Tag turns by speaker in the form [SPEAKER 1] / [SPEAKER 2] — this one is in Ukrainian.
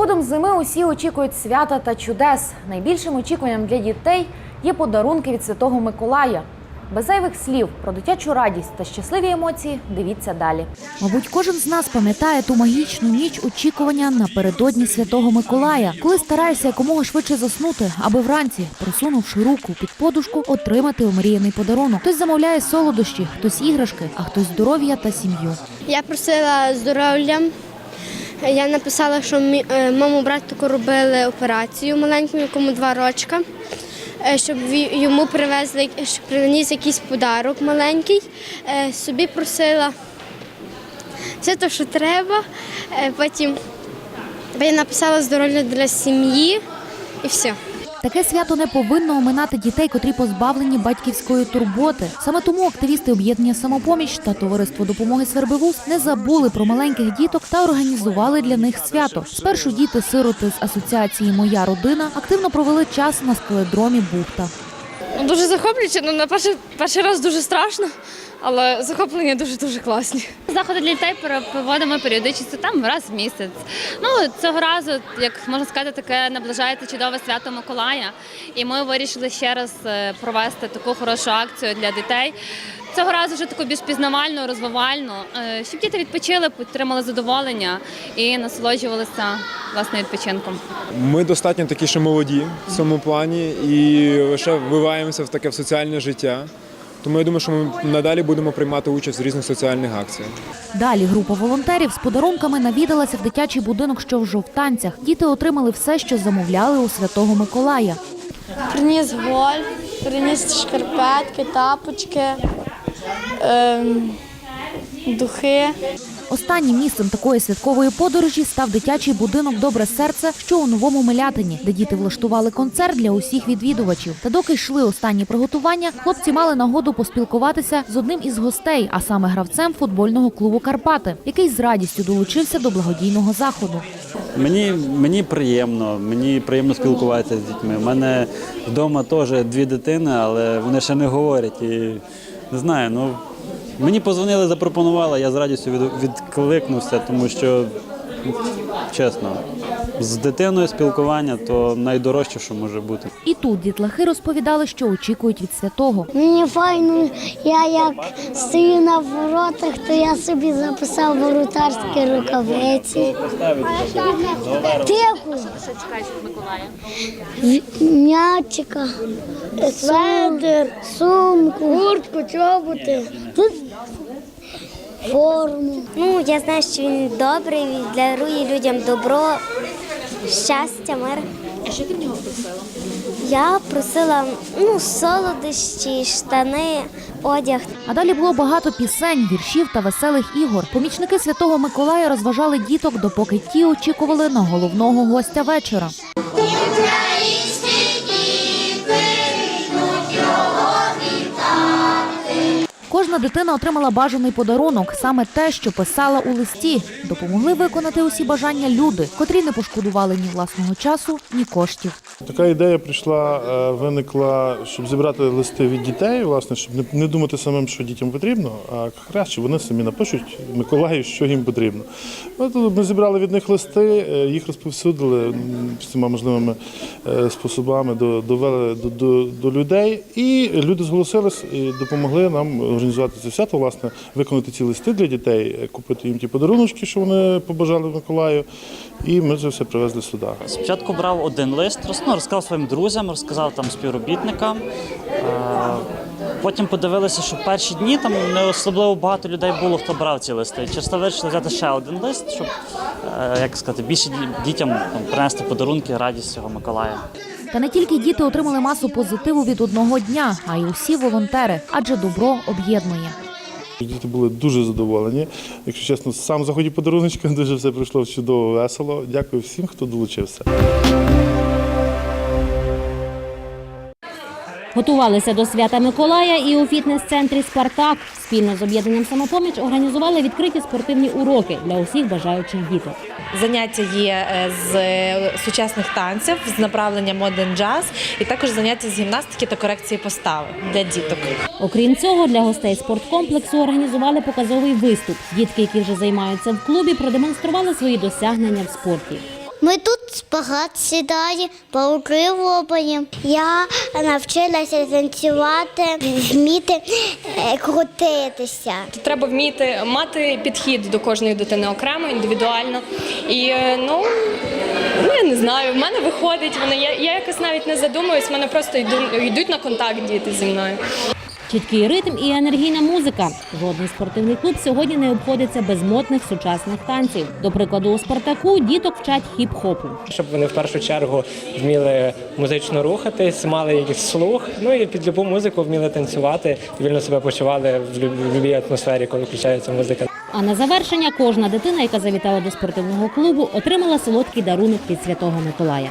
[SPEAKER 1] приходом зими усі очікують свята та чудес. Найбільшим очікуванням для дітей є подарунки від Святого Миколая. Без зайвих слів про дитячу радість та щасливі емоції дивіться далі. Мабуть, кожен з нас пам'ятає ту магічну ніч очікування напередодні Святого Миколая, коли стараєшся якомога швидше заснути, аби вранці, просунувши руку під подушку, отримати омріяний подарунок. Хтось замовляє солодощі, хтось іграшки, а хтось здоров'я та сім'ю.
[SPEAKER 2] Я просила здоров'я. Я написала, що е, моєму братику робили операцію маленькому, якому два рочка, е, щоб йому привезли, щоб приніс якийсь подарок маленький. Е, Собі просила все те, що треба. Потім я написала здоров'я для сім'ї і все.
[SPEAKER 1] Таке свято не повинно оминати дітей, котрі позбавлені батьківської турботи. Саме тому активісти об'єднання самопоміч та товариство допомоги Свербивуз не забули про маленьких діток та організували для них свято. Спершу діти-сироти з асоціації Моя родина активно провели час на скеледромі Бухта.
[SPEAKER 3] Ну, Дуже захоплююче, ну на перший, перший раз дуже страшно, але захоплення дуже-дуже класні.
[SPEAKER 4] Заходи для дітей проводимо періодично там раз в місяць. Ну цього разу, як можна сказати, таке наближається чудове свято Миколая. І ми вирішили ще раз е, провести таку хорошу акцію для дітей. Цього разу вже таку більш пізнавальну, розвивальну, е, щоб діти відпочили, отримали задоволення і насолоджувалися власне відпочинком.
[SPEAKER 5] Ми достатньо такі ще молоді в цьому плані і лише вливаємося в таке в соціальне життя. Тому я думаю, що ми надалі будемо приймати участь в різних соціальних акціях.
[SPEAKER 1] Далі група волонтерів з подарунками навідалася в дитячий будинок, що в жовтанцях. Діти отримали все, що замовляли у Святого Миколая.
[SPEAKER 2] Приніс гольф, приніс шкарпетки, тапочки, ем, духи.
[SPEAKER 1] Останнім місцем такої святкової подорожі став дитячий будинок Добре серце, що у новому Милятині, де діти влаштували концерт для усіх відвідувачів. Та доки йшли останні приготування, хлопці мали нагоду поспілкуватися з одним із гостей, а саме гравцем футбольного клубу Карпати, який з радістю долучився до благодійного заходу.
[SPEAKER 6] Мені, мені приємно, мені приємно спілкуватися з дітьми. У мене вдома теж дві дитини, але вони ще не говорять. І не знаю, ну мені позвонили, запропонували, я з радістю відкликнувся, тому що чесно, з дитиною спілкування то найдорожче, що може бути.
[SPEAKER 1] І тут дітлахи розповідали, що очікують від святого.
[SPEAKER 7] Мені файно, я як стою на воротах, то я собі записав воротарські рукавиці. Тихо. М'ячика, сведер, сумку, куртку, чоботи. Тут форму.
[SPEAKER 8] Ну, я знаю, що він добрий, він дарує людям добро, щастя, мир. А що ти в нього просила? Я просила ну, солодощі, штани, одяг.
[SPEAKER 1] А далі було багато пісень, віршів та веселих ігор. Помічники святого Миколая розважали діток, допоки ті очікували на головного гостя вечора. Кожна дитина отримала бажаний подарунок, саме те, що писала у листі. Допомогли виконати усі бажання люди, котрі не пошкодували ні власного часу, ні коштів.
[SPEAKER 9] Така ідея прийшла, е, виникла, щоб зібрати листи від дітей, власне, щоб не, думати самим, що дітям потрібно, а краще вони самі напишуть Миколаю, що їм потрібно. От ми зібрали від них листи, е, їх розповсюдили всіма можливими е, способами, до- довели до, до, до людей, і люди зголосились і допомогли нам організувати це свято, власне, виконати ці листи для дітей, е, купити їм ті подаруночки, що вони побажали Миколаю, і ми це все привезли сюди.
[SPEAKER 10] Спочатку брав один лист, ну, розказав своїм друзям, розказав там співробітникам. Е, Потім подивилися, що перші дні там не особливо багато людей було, хто брав ці листи. Через це вирішили взяти ще один лист, щоб е, як сказати, більше дітям там, принести подарунки, радість цього Миколая.
[SPEAKER 1] Та не тільки діти отримали масу позитиву від одного дня, а й усі волонтери, адже добро об'єднує.
[SPEAKER 9] Діти були дуже задоволені. Якщо чесно, сам заході подаруночка дуже все пройшло чудово, весело. Дякую всім, хто долучився.
[SPEAKER 11] Готувалися до свята Миколая і у фітнес-центрі Спартак спільно з об'єднанням самопоміч організували відкриті спортивні уроки для усіх бажаючих діток.
[SPEAKER 12] Заняття є е, з е, сучасних танців з направлення Modern Jazz і також заняття з гімнастики та корекції постави для діток.
[SPEAKER 11] Окрім цього, для гостей спорткомплексу організували показовий виступ. Дітки, які вже займаються в клубі, продемонстрували свої досягнення в спорті.
[SPEAKER 13] Ми тут спагат сідає, пауки лопаємо. Я навчилася танцювати, вміти е, крутитися.
[SPEAKER 3] Треба вміти мати підхід до кожної дитини окремо, індивідуально. І е, ну, ну я не знаю, в мене виходить, вони я, я якось навіть не задумуюсь, в мене просто йду, йдуть на контакт діти зі мною.
[SPEAKER 11] Чіткий ритм і енергійна музика. Жодний спортивний клуб сьогодні не обходиться без модних сучасних танців. До прикладу, у Спартаку діток вчать хіп-хопу.
[SPEAKER 14] щоб вони в першу чергу вміли музично рухатись, мали якийсь слух, ну і під любу музику вміли танцювати, вільно себе почували в будь-якій атмосфері, коли включається музика.
[SPEAKER 11] А на завершення кожна дитина, яка завітала до спортивного клубу, отримала солодкий дарунок від Святого Миколая.